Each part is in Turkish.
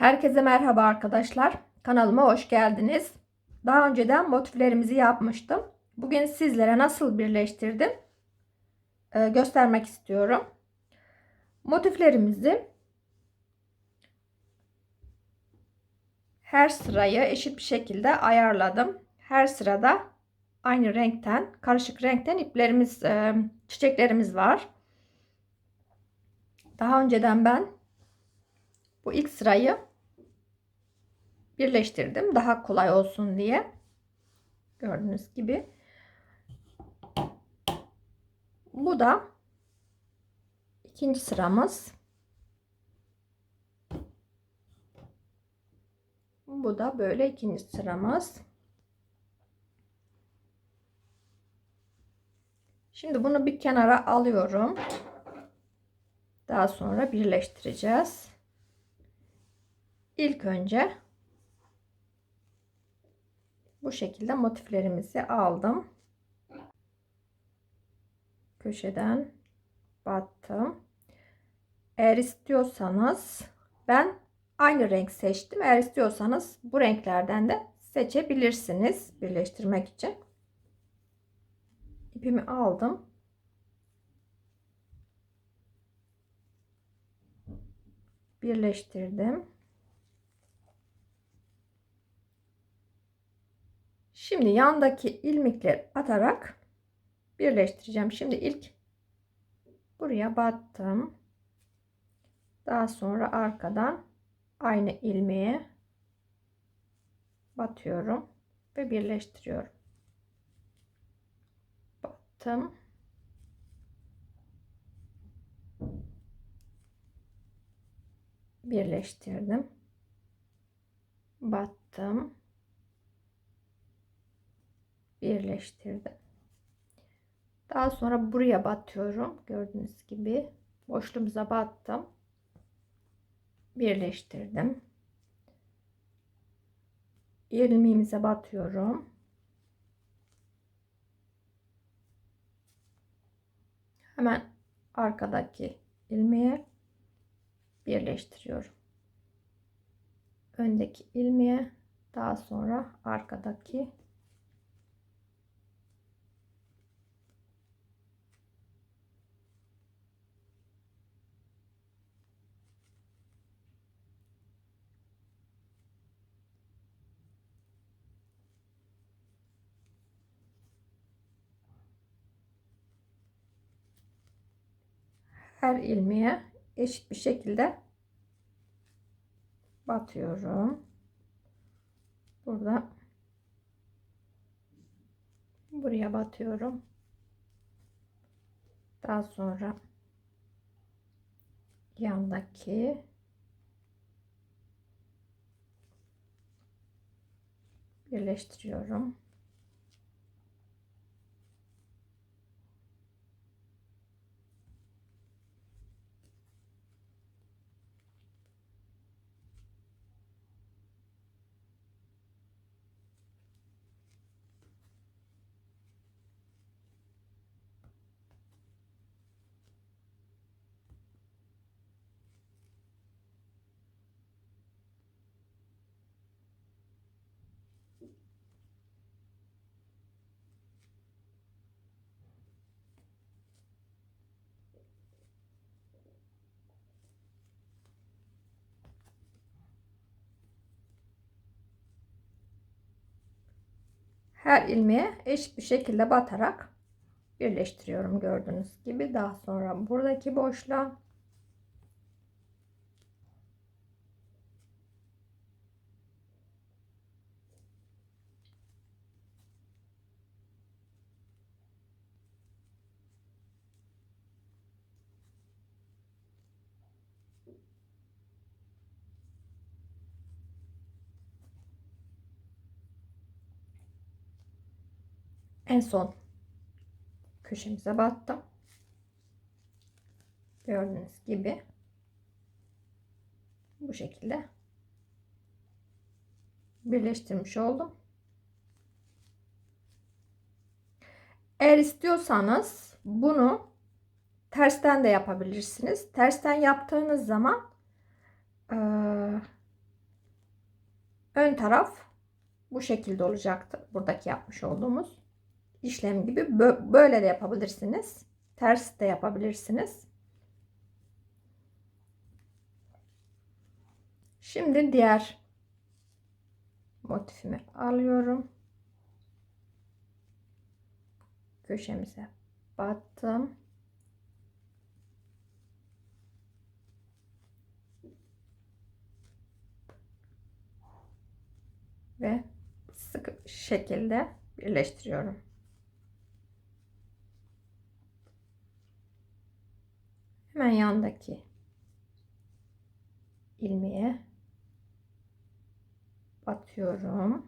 Herkese merhaba arkadaşlar. Kanalıma hoş geldiniz. Daha önceden motiflerimizi yapmıştım. Bugün sizlere nasıl birleştirdim e, göstermek istiyorum. Motiflerimizi her sırayı eşit bir şekilde ayarladım. Her sırada aynı renkten, karışık renkten iplerimiz, e, çiçeklerimiz var. Daha önceden ben bu ilk sırayı birleştirdim. Daha kolay olsun diye. Gördüğünüz gibi. Bu da ikinci sıramız. Bu da böyle ikinci sıramız. Şimdi bunu bir kenara alıyorum. Daha sonra birleştireceğiz. İlk önce bu şekilde motiflerimizi aldım. Köşeden battım. Eğer istiyorsanız ben aynı renk seçtim. Eğer istiyorsanız bu renklerden de seçebilirsiniz birleştirmek için. İpimi aldım. Birleştirdim. Şimdi yandaki ilmekleri atarak birleştireceğim. Şimdi ilk buraya battım. Daha sonra arkadan aynı ilmeğe batıyorum ve birleştiriyorum. Battım. Birleştirdim. Battım birleştirdim. Daha sonra buraya batıyorum. Gördüğünüz gibi boşluğumuza battım. Birleştirdim. ilmeğimize batıyorum. Hemen arkadaki ilmeğe birleştiriyorum. Öndeki ilmeğe daha sonra arkadaki her ilmeğe eşit bir şekilde batıyorum. Burada buraya batıyorum. Daha sonra yandaki birleştiriyorum. Her ilmeğe eşit bir şekilde batarak birleştiriyorum gördüğünüz gibi. Daha sonra buradaki boşluğa en son köşemize battım. Gördüğünüz gibi bu şekilde birleştirmiş oldum. Eğer istiyorsanız bunu tersten de yapabilirsiniz. Tersten yaptığınız zaman ön taraf bu şekilde olacaktır. Buradaki yapmış olduğumuz işlem gibi Bö- böyle de yapabilirsiniz. Ters de yapabilirsiniz. Şimdi diğer motifimi alıyorum. Köşemize battım. Ve sıkı şekilde birleştiriyorum. Hemen yandaki ilmeğe batıyorum.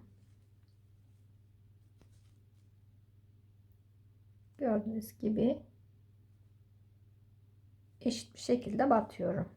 Gördüğünüz gibi eşit bir şekilde batıyorum.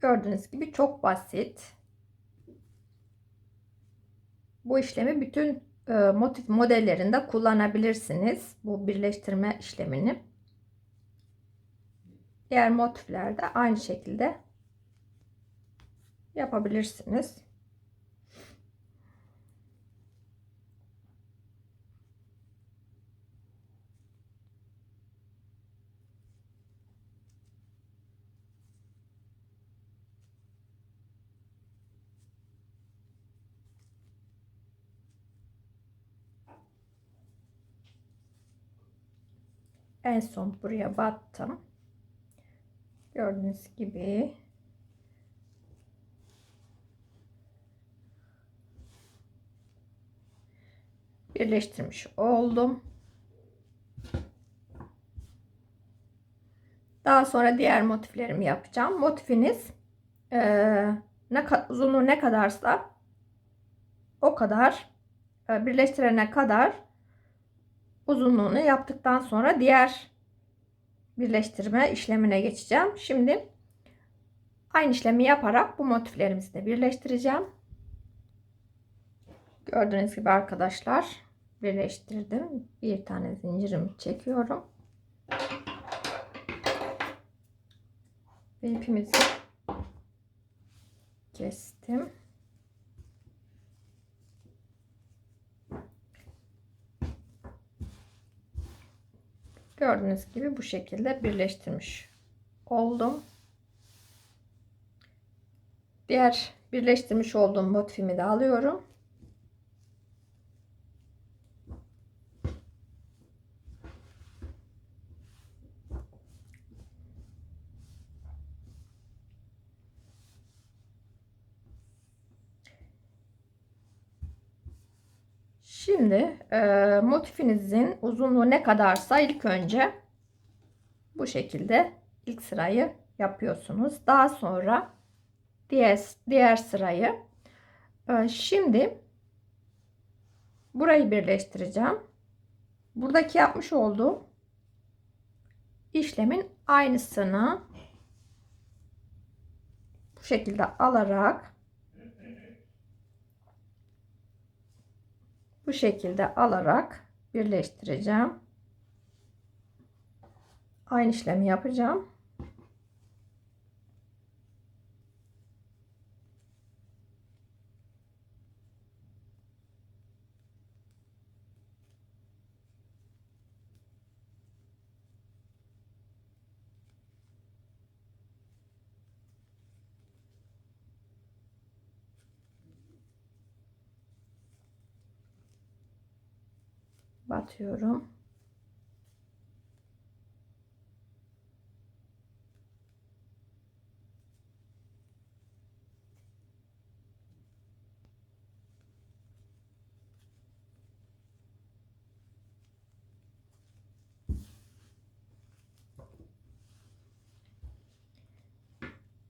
Gördüğünüz gibi çok basit. Bu işlemi bütün e, motif modellerinde kullanabilirsiniz. Bu birleştirme işlemini. Diğer motiflerde aynı şekilde yapabilirsiniz. En son buraya battım. Gördüğünüz gibi birleştirmiş oldum. Daha sonra diğer motiflerimi yapacağım. Motifiniz e, ne uzunluğu ne kadarsa o kadar e, birleştirene kadar uzunluğunu yaptıktan sonra diğer birleştirme işlemine geçeceğim. Şimdi aynı işlemi yaparak bu motiflerimizi de birleştireceğim. Gördüğünüz gibi arkadaşlar birleştirdim. Bir tane zincirimi çekiyorum. Ve ipimizi kestim. Gördüğünüz gibi bu şekilde birleştirmiş oldum. Diğer birleştirmiş olduğum motifimi de alıyorum. Şimdi e, motifinizin uzunluğu ne kadarsa ilk önce bu şekilde ilk sırayı yapıyorsunuz. Daha sonra diğer, diğer sırayı. E, şimdi burayı birleştireceğim. Buradaki yapmış olduğum işlemin aynısını bu şekilde alarak bu şekilde alarak birleştireceğim. Aynı işlemi yapacağım. Batıyorum.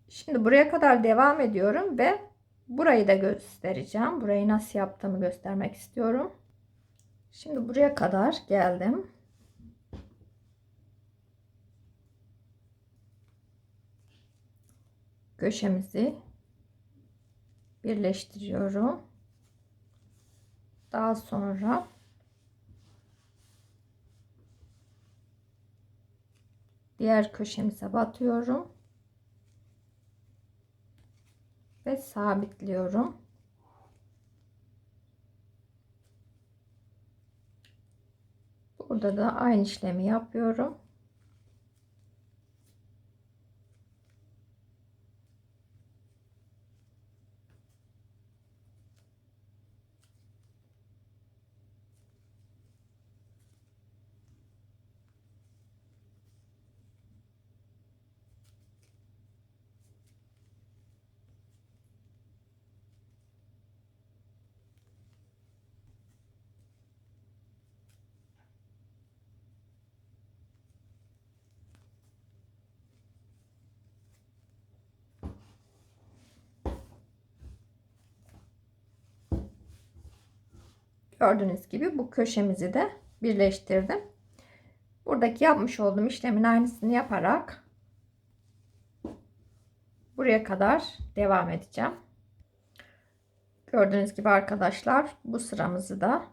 Şimdi buraya kadar devam ediyorum ve burayı da göstereceğim. Burayı nasıl yaptığımı göstermek istiyorum. Şimdi buraya kadar geldim. Köşemizi birleştiriyorum. Daha sonra diğer köşemize batıyorum ve sabitliyorum. Burada da aynı işlemi yapıyorum. Gördüğünüz gibi bu köşemizi de birleştirdim. Buradaki yapmış olduğum işlemin aynısını yaparak buraya kadar devam edeceğim. Gördüğünüz gibi arkadaşlar bu sıramızı da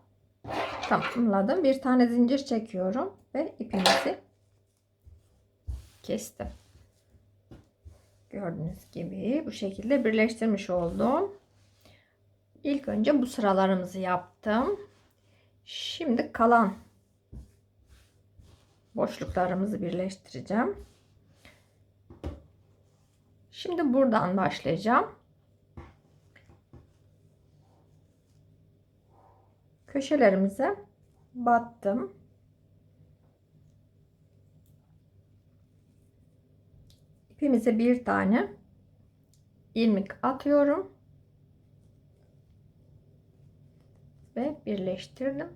tamamladım. Bir tane zincir çekiyorum ve ipimizi kestim. Gördüğünüz gibi bu şekilde birleştirmiş oldum. İlk önce bu sıralarımızı yaptım. Şimdi kalan boşluklarımızı birleştireceğim. Şimdi buradan başlayacağım. Köşelerimize battım. İpimize bir tane ilmek atıyorum. Ve birleştirdim.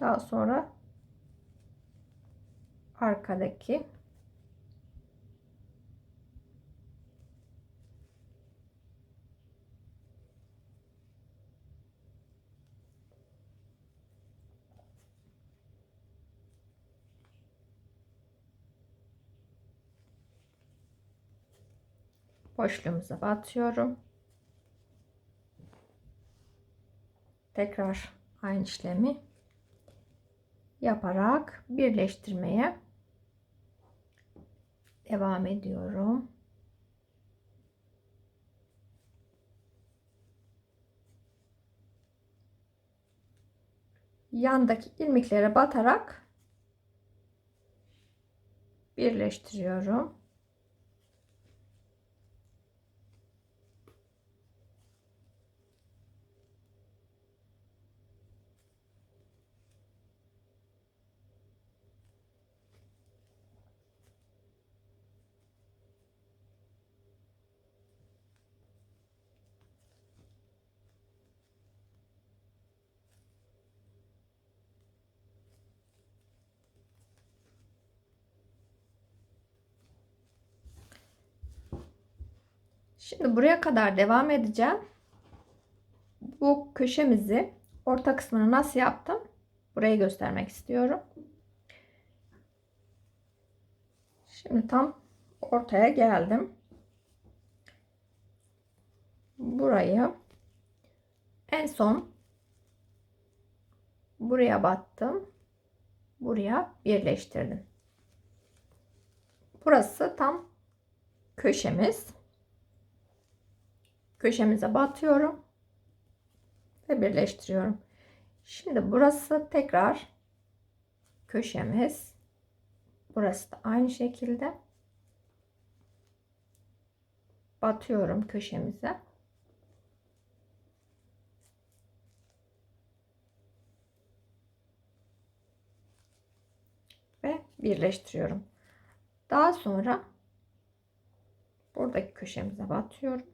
Daha sonra arkadaki boşluğumuza batıyorum. Tekrar aynı işlemi yaparak birleştirmeye devam ediyorum. Yandaki ilmeklere batarak birleştiriyorum. Şimdi buraya kadar devam edeceğim. Bu köşemizi orta kısmını nasıl yaptım? Burayı göstermek istiyorum. Şimdi tam ortaya geldim. Burayı en son buraya battım. Buraya birleştirdim. Burası tam köşemiz köşemize batıyorum ve birleştiriyorum. Şimdi burası tekrar köşemiz. Burası da aynı şekilde. Batıyorum köşemize. Ve birleştiriyorum. Daha sonra buradaki köşemize batıyorum.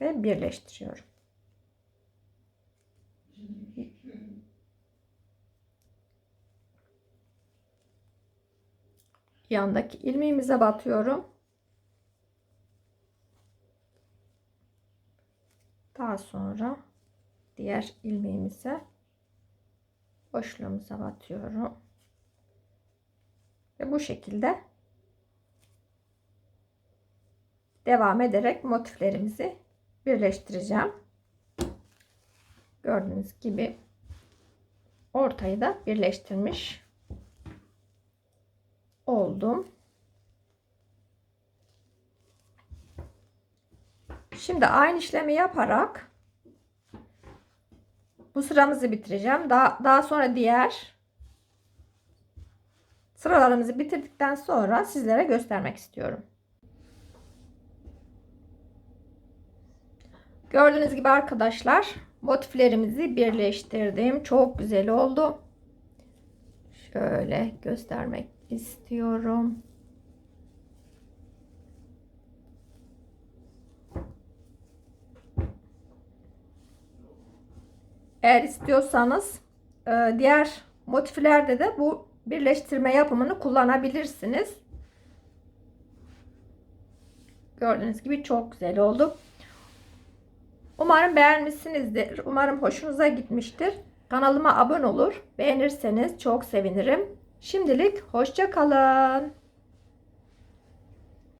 Ve birleştiriyorum. yandaki ilmeğimize batıyorum. Daha sonra diğer ilmeğimize boşluğumuza batıyorum. Ve bu şekilde devam ederek motiflerimizi birleştireceğim. Gördüğünüz gibi ortayı da birleştirmiş oldum. Şimdi aynı işlemi yaparak bu sıramızı bitireceğim. Daha, daha sonra diğer sıralarımızı bitirdikten sonra sizlere göstermek istiyorum. Gördüğünüz gibi arkadaşlar motiflerimizi birleştirdim. Çok güzel oldu. Şöyle göstermek istiyorum. Eğer istiyorsanız e, diğer motiflerde de bu birleştirme yapımını kullanabilirsiniz. Gördüğünüz gibi çok güzel oldu. Umarım beğenmişsinizdir. Umarım hoşunuza gitmiştir. Kanalıma abone olur. Beğenirseniz çok sevinirim. Şimdilik hoşça kalın.